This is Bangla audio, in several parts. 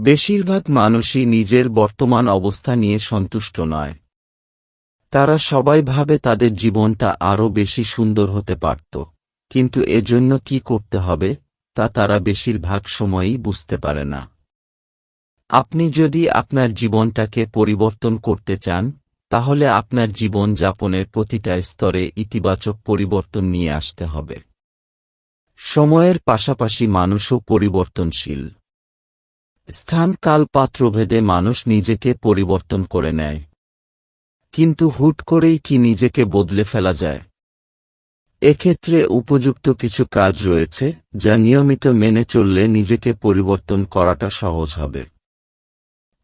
বেশিরভাগ মানুষই নিজের বর্তমান অবস্থা নিয়ে সন্তুষ্ট নয়। তারা সবাই ভাবে তাদের জীবনটা আরও বেশি সুন্দর হতে পারত। কিন্তু এজন্য কি করতে হবে, তা তারা বেশিরভাগ সময়ই বুঝতে পারে না। আপনি যদি আপনার জীবনটাকে পরিবর্তন করতে চান, তাহলে আপনার জীবন যাপনের প্রতিটা স্তরে ইতিবাচক পরিবর্তন নিয়ে আসতে হবে। সময়ের পাশাপাশি মানুষও পরিবর্তনশীল। স্থান কাল পাত্রভেদে মানুষ নিজেকে পরিবর্তন করে নেয়। কিন্তু হুট করেই কি নিজেকে বদলে ফেলা যায়? এক্ষেত্রে উপযুক্ত কিছু কাজ রয়েছে, যা নিয়মিত মেনে চললে নিজেকে পরিবর্তন করাটা সহজ হবে।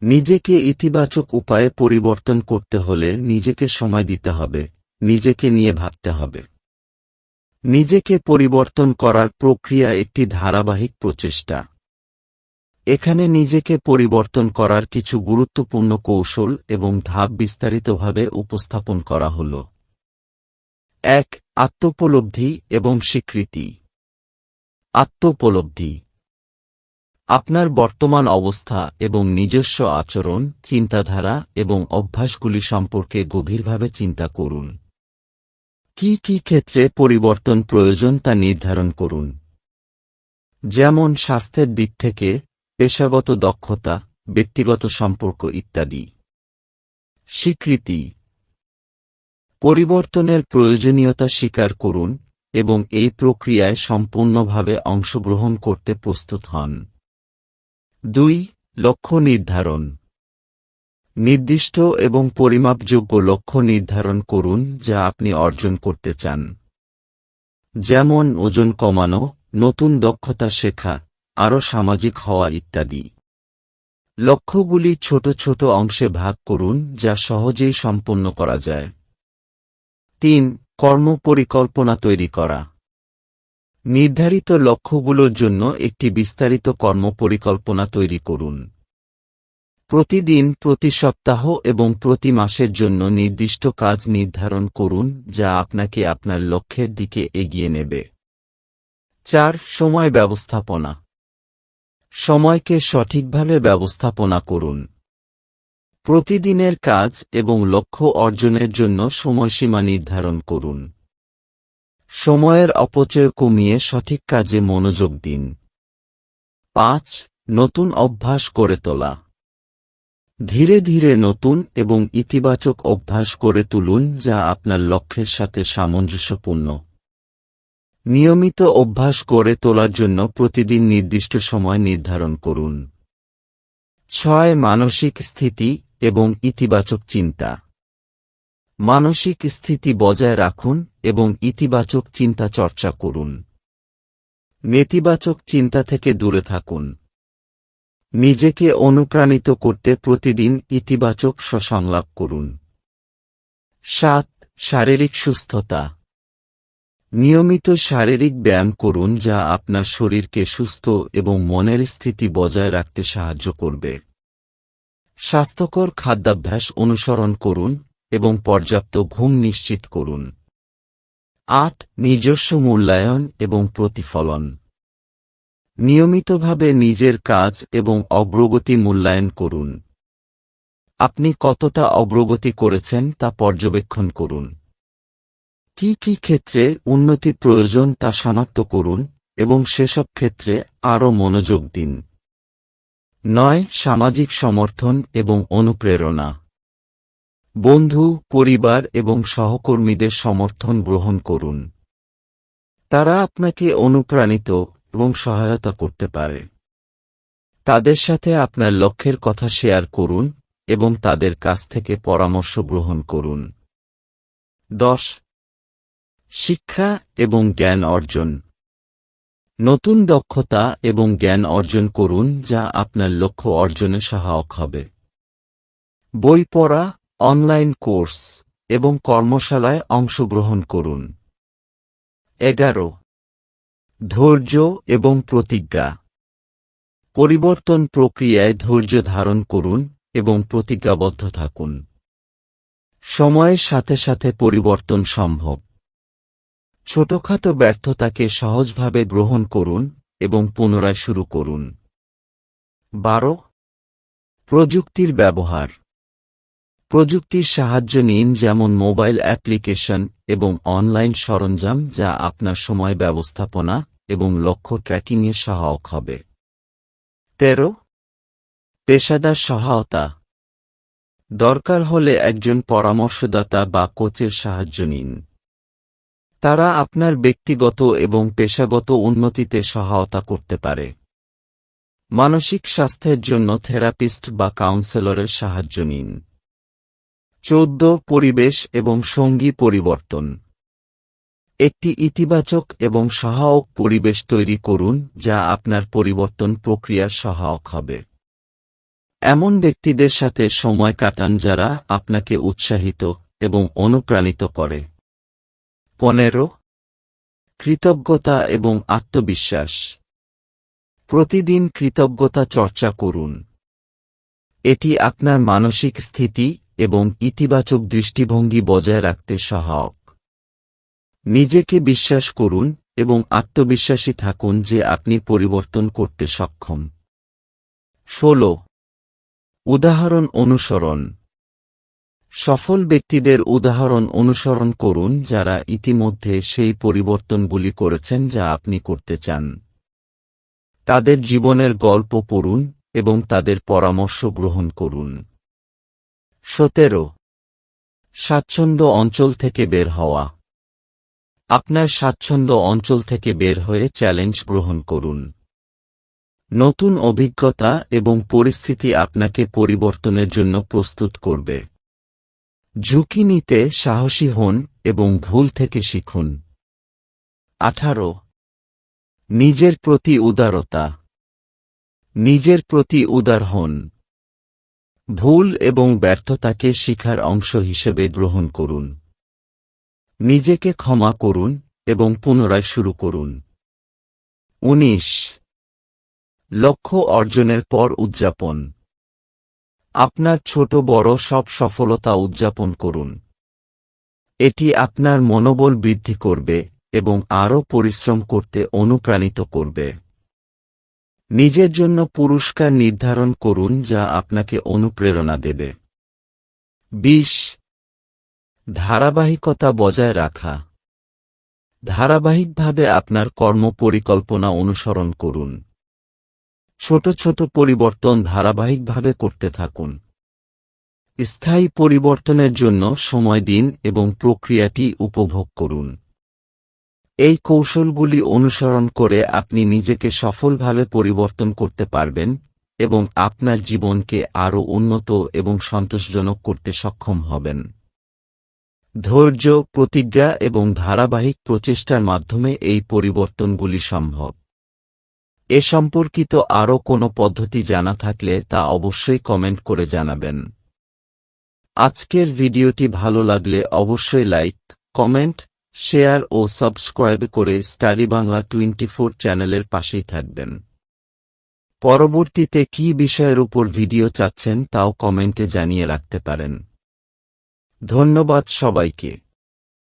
নিজেকে ইতিবাচক উপায়ে পরিবর্তন করতে হলে নিজেকে সময় দিতে হবে, নিজেকে নিয়ে ভাবতে হবে। নিজেকে পরিবর্তন করার প্রক্রিয়া একটি ধারাবাহিক প্রচেষ্টা। এখানে নিজেকে পরিবর্তন করার কিছু গুরুত্বপূর্ণ কৌশল এবং ধাপ বিস্তারিতভাবে উপস্থাপন করা হল। এক, আত্মোপলব্ধি এবং স্বীকৃতি। আত্মোপলব্ধি। আপনার বর্তমান অবস্থা এবং নিজস্ব আচরণ, চিন্তাধারা এবং অভ্যাসগুলি সম্পর্কে গভীরভাবে চিন্তা করুন। কি কি ক্ষেত্রে পরিবর্তন প্রয়োজন তা নির্ধারণ করুন। যেমন স্বাস্থ্যের দিক থেকে পেশাগত দক্ষতা, ব্যক্তিগত সম্পর্ক ইত্যাদি। স্বীকৃতি। পরিবর্তনের প্রয়োজনীয়তা স্বীকার করুন এবং এই প্রক্রিয়ায় সম্পূর্ণভাবে অংশগ্রহণ করতে প্রস্তুত হন। দুই, লক্ষ্য নির্ধারণ। নির্দিষ্ট এবং পরিমাপযোগ্য লক্ষ্য নির্ধারণ করুন যা আপনি অর্জন করতে চান। যেমন, ওজন কমানো, নতুন দক্ষতা শেখা আরও সামাজিক হওয়া ইত্যাদি। লক্ষ্যগুলি ছোট ছোট অংশে ভাগ করুন, যা সহজেই সম্পন্ন করা যায়। তিন কর্ম পরিকল্পনা তৈরি করা। নির্ধারিত লক্ষ্যগুলোর জন্য একটি বিস্তারিত কর্ম পরিকল্পনা তৈরি করুন। প্রতিদিন, প্রতি সপ্তাহ এবং প্রতি মাসের জন্য নির্দিষ্ট কাজ নির্ধারণ করুন, যা আপনাকে আপনার লক্ষ্যের দিকে এগিয়ে নেবে। চার, সময় ব্যবস্থাপনা। সময়কে সঠিকভাবে ব্যবস্থাপনা করুন। প্রতিদিনের কাজ এবং লক্ষ্য অর্জনের জন্য সময়সীমা নির্ধারণ করুন। সময়ের অপচয় কমিয়ে সঠিক কাজে মনোযোগ দিন। পাঁচ, নতুন অভ্যাস করে তোলা। ধীরে ধীরে নতুন এবং ইতিবাচক অভ্যাস করে তুলুন যা আপনার লক্ষ্যের সাথে সামঞ্জস্যপূর্ণ। নিয়মিত অভ্যাস গড়ে তোলার জন্য প্রতিদিন নির্দিষ্ট সময় নির্ধারণ করুন। ছয়, মানসিক স্থিতি এবং ইতিবাচক চিন্তা। মানসিক স্থিতি বজায় রাখুন এবং ইতিবাচক চিন্তা চর্চা করুন। নেতিবাচক চিন্তা থেকে দূরে থাকুন। নিজেকে অনুপ্রাণিত করতে প্রতিদিন ইতিবাচক সসংলাপ করুন। সাত, শারীরিক সুস্থতা। নিয়মিত শারীরিক ব্যায়াম করুন যা আপনার শরীরকে সুস্থ এবং মনের স্থিতি বজায় রাখতে সাহায্য করবে। স্বাস্থ্যকর খাদ্যাভ্যাস অনুসরণ করুন এবং পর্যাপ্ত ঘুম নিশ্চিত করুন। আট, নিজস্ব মূল্যায়ন এবং প্রতিফলন। নিয়মিতভাবে নিজের কাজ এবং অগ্রগতি মূল্যায়ন করুন। আপনি কতটা অগ্রগতি করেছেন তা পর্যবেক্ষণ করুন। কি কি ক্ষেত্রে উন্নতি প্রয়োজন তা শনাক্ত করুন এবং সেসব ক্ষেত্রে আরও মনোযোগ দিন। নয়, সামাজিক সমর্থন এবং অনুপ্রেরণা। বন্ধু, পরিবার এবং সহকর্মীদের সমর্থন গ্রহণ করুন। তারা আপনাকে অনুপ্রাণিত এবং সহায়তা করতে পারে। তাদের সাথে আপনার লক্ষ্যের কথা শেয়ার করুন এবং তাদের কাছ থেকে পরামর্শ গ্রহণ করুন। দশ শিক্ষা এবং জ্ঞান অর্জন। নতুন দক্ষতা এবং জ্ঞান অর্জন করুন যা আপনার লক্ষ্য অর্জনে সহায়ক হবে। বই পড়া, অনলাইন কোর্স এবং কর্মশালায় অংশগ্রহণ করুন। এগারো, ধৈর্য এবং প্রতিজ্ঞা। পরিবর্তন প্রক্রিয়ায় ধৈর্য ধারণ করুন এবং প্রতিজ্ঞাবদ্ধ থাকুন। সময়ের সাথে সাথে পরিবর্তন সম্ভব। ছোটখাটো ব্যর্থতাকে সহজভাবে গ্রহণ করুন এবং পুনরায় শুরু করুন। বারো, প্রযুক্তির ব্যবহার। প্রযুক্তির সাহায্য নিন যেমন মোবাইল অ্যাপ্লিকেশন এবং অনলাইন সরঞ্জাম যা আপনার সময় ব্যবস্থাপনা এবং লক্ষ্য ট্র্যাকিংয়ে সহায়ক হবে। তেরো, পেশাদার সহায়তা। দরকার হলে একজন পরামর্শদাতা বা কোচের সাহায্য নিন। তারা আপনার ব্যক্তিগত এবং পেশাগত উন্নতিতে সহায়তা করতে পারে। মানসিক স্বাস্থ্যের জন্য থেরাপিস্ট বা কাউন্সেলরের সাহায্য নিন। চৌদ্দ, পরিবেশ এবং সঙ্গী পরিবর্তন। একটি ইতিবাচক এবং সহায়ক পরিবেশ তৈরি করুন, যা আপনার পরিবর্তন প্রক্রিয়ার সহায়ক হবে। এমন ব্যক্তিদের সাথে সময় কাটান যারা আপনাকে উৎসাহিত এবং অনুপ্রাণিত করে। পনেরো, কৃতজ্ঞতা এবং আত্মবিশ্বাস। প্রতিদিন কৃতজ্ঞতা চর্চা করুন। এটি আপনার মানসিক স্থিতি এবং ইতিবাচক দৃষ্টিভঙ্গি বজায় রাখতে সহায়ক। নিজেকে বিশ্বাস করুন এবং আত্মবিশ্বাসী থাকুন যে আপনি পরিবর্তন করতে সক্ষম। ষোলো, উদাহরণ অনুসরণ। সফল ব্যক্তিদের উদাহরণ অনুসরণ করুন যারা ইতিমধ্যে সেই পরিবর্তনগুলি করেছেন যা আপনি করতে চান। তাদের জীবনের গল্প পড়ুন এবং তাদের পরামর্শ গ্রহণ করুন। সতেরো। স্বাচ্ছন্দ্য অঞ্চল থেকে বের হওয়া। আপনার স্বাচ্ছন্দ্য অঞ্চল থেকে বের হয়ে চ্যালেঞ্জ গ্রহণ করুন। নতুন অভিজ্ঞতা এবং পরিস্থিতি আপনাকে পরিবর্তনের জন্য প্রস্তুত করবে। ঝুঁকি নিতে সাহসী হন এবং ভুল থেকে শিখুন। আঠারো। নিজের প্রতি উদারতা। নিজের প্রতি উদার হন। ভুল এবং ব্যর্থতাকে শিখার অংশ হিসেবে গ্রহণ করুন। নিজেকে ক্ষমা করুন এবং পুনরায় শুরু করুন। উনিশ। লক্ষ্য অর্জনের পর উদযাপন। আপনার ছোট বড় সব সফলতা উদযাপন করুন। এটি আপনার মনোবল বৃদ্ধি করবে এবং আরও পরিশ্রম করতে অনুপ্রাণিত করবে। নিজের জন্য পুরস্কার নির্ধারণ করুন যা আপনাকে অনুপ্রেরণা দেবে। বিশ, ধারাবাহিকতা বজায় রাখা। ধারাবাহিকভাবে আপনার কর্ম পরিকল্পনা অনুসরণ করুন। ছোট ছোট পরিবর্তন ধারাবাহিকভাবে করতে থাকুন। স্থায়ী পরিবর্তনের জন্য সময় দিন এবং প্রক্রিয়াটি উপভোগ করুন। এই কৌশলগুলি অনুসরণ করে আপনি নিজেকে সফলভাবে পরিবর্তন করতে পারবেন এবং আপনার জীবনকে আরও উন্নত এবং সন্তোষজনক করতে সক্ষম হবেন। ধৈর্য, প্রতিজ্ঞা এবং ধারাবাহিক প্রচেষ্টার মাধ্যমে এই পরিবর্তনগুলি সম্ভব। এ সম্পর্কিত আরও কোনো পদ্ধতি জানা থাকলে তা অবশ্যই কমেন্ট করে জানাবেন। আজকের ভিডিওটি ভালো লাগলে অবশ্যই লাইক, কমেন্ট, শেয়ার ও সাবস্ক্রাইব করে স্টাডি বাংলা টোয়েন্টি চ্যানেলের পাশেই থাকবেন। পরবর্তীতে কি বিষয়ের উপর ভিডিও চাচ্ছেন তাও কমেন্টে জানিয়ে রাখতে পারেন। ধন্যবাদ সবাইকে।